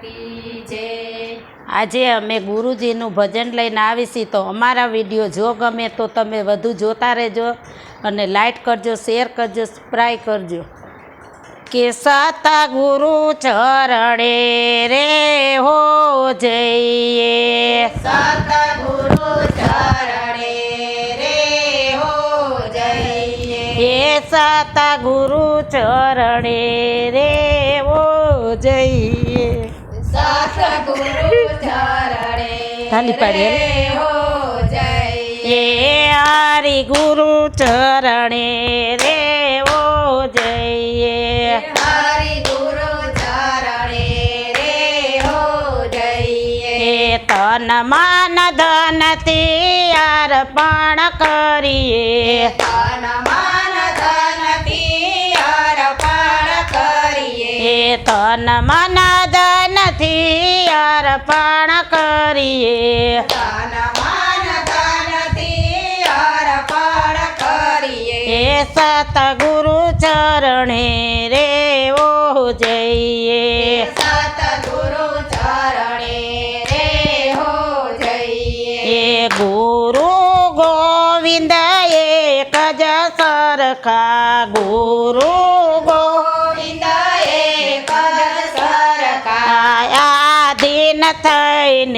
કી જય આજે અમે ગુરુજીનું ભજન લઈને આવીશી તો અમારા વીડિયો જો ગમે તો તમે વધુ જોતા રહેજો અને લાઈક કરજો, શેર કરજો, સબસ્ક્રાઈબ કરજો. કે સાતા ગુરુ ચરણે રે હો જઈએ. સતગુરુ ચરણે સાતા ગુરુ ચરણે રેવો જઈએ. સતગુરુ ચરણે તાલી પાડીએ. એ હરિ ગુરુ ચરણે રે હો જઈએ. હરિ ગુરુ ચરણે રેવો જઈએ. તન મન ધનથી અર્પણ કરીએ. તન મન ધનથી અર્પણ કરીએ. તન મન ધનથી અર્પણ કરીએ. એ સતગુરુ ચરણે રે ઓ જઈએ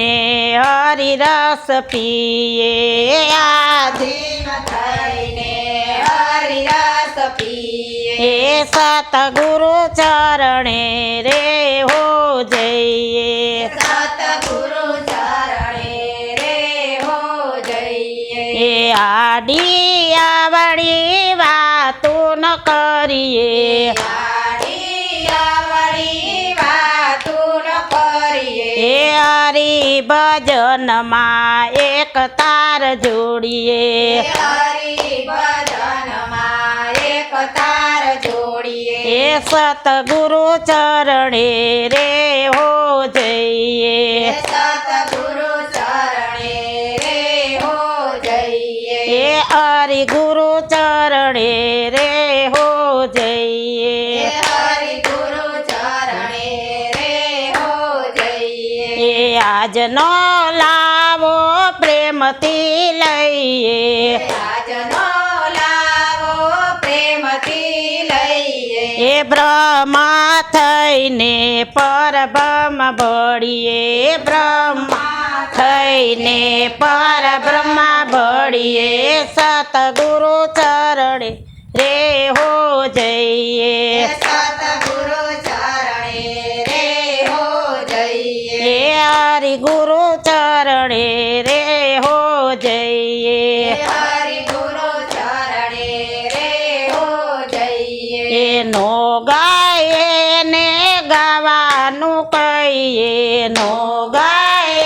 થઈને હરિરસ પીએ. આધીન થઈને હરિરસ પીએ. સતગુરુ ચરણે રે હો જઈએ. સતગુરુ ચરણે રે હો જઈએ. એ આડી આવડી વાતું ન કરીએ. હરી ભજનમાં એક તાર જોડીએ. એક તાર જોડીએ એ સતગુરુ ચરણે રે હો જઈએ. સતગુરુ ચરણે રે હો જઈએ એ હરી ગુરુ ચરણે રે આજનો લાવો પ્રેમથી લઈએ રાજનો લાવો પ્રેમથી લઈએ. એ બ્રહ્મા થઈને પરબ્રહ્મ ભળીએ બ્રહ્મા થઈને પરબ્રહ્મા ભળીએ સતગુરુ ચરણે રે હો જઈએ. સતગુરુ હરિ ગુરુ ચરણે રે હો જઈએ. હરી ગુરુ ચરણે રે હો જઈએ. એનો ગાય ને ગાવાનું કહીએ. નો ગાય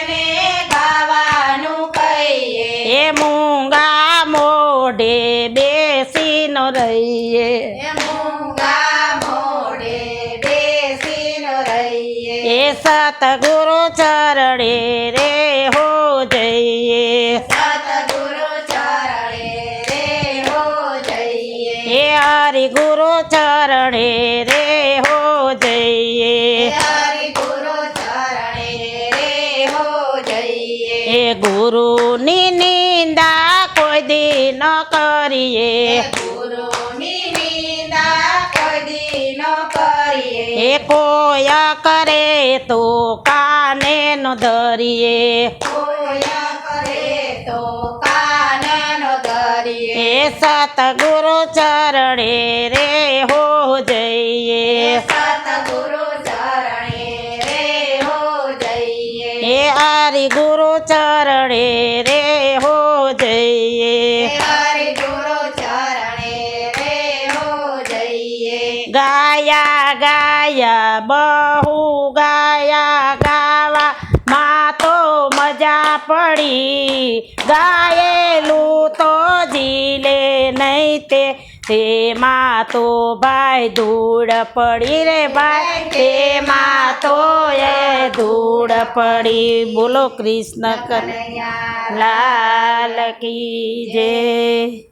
એને ગાવાનું કહીએ. એ મૂંગા મોઢે બેસીનો રહીએ. મૂંગા મોઢે બેસીને રહીએ. એ સતગુરુ ચરણે રે હો જઈએ. સતગુરુ ચરણે રે હો જઈએ. એ હરિ ગુરુ ચરણે રે હો જઈએ. હરિ ગુરુ ચરણે રે હો જઈએ. એ ગુરુની નિંદા કોઈ દી ન કરીએ ગુરુની નિંદા કોઈ દી ન કરીએ એ કોયા કરે તો કાને નો દરિયે કોયા કરે તો કાનનો ધરીએ એ સતગુરુ ચરણે રે હો જઈએ. સતગુરુ ચરણે રે હો જઈએ. એ હરિ ગુરુ ચરણે રે ગાયા ગાયા બહુ ગાયા ગાવા માં તો મજા પડી ગાયેલું તો જીલે નહીં તે તેમાં તો ભાઈ ધૂળ પડી રે ભાઈ તેમાં તો એ ધૂળ પડી બોલો કૃષ્ણ કન કનૈયા લાલ કી જય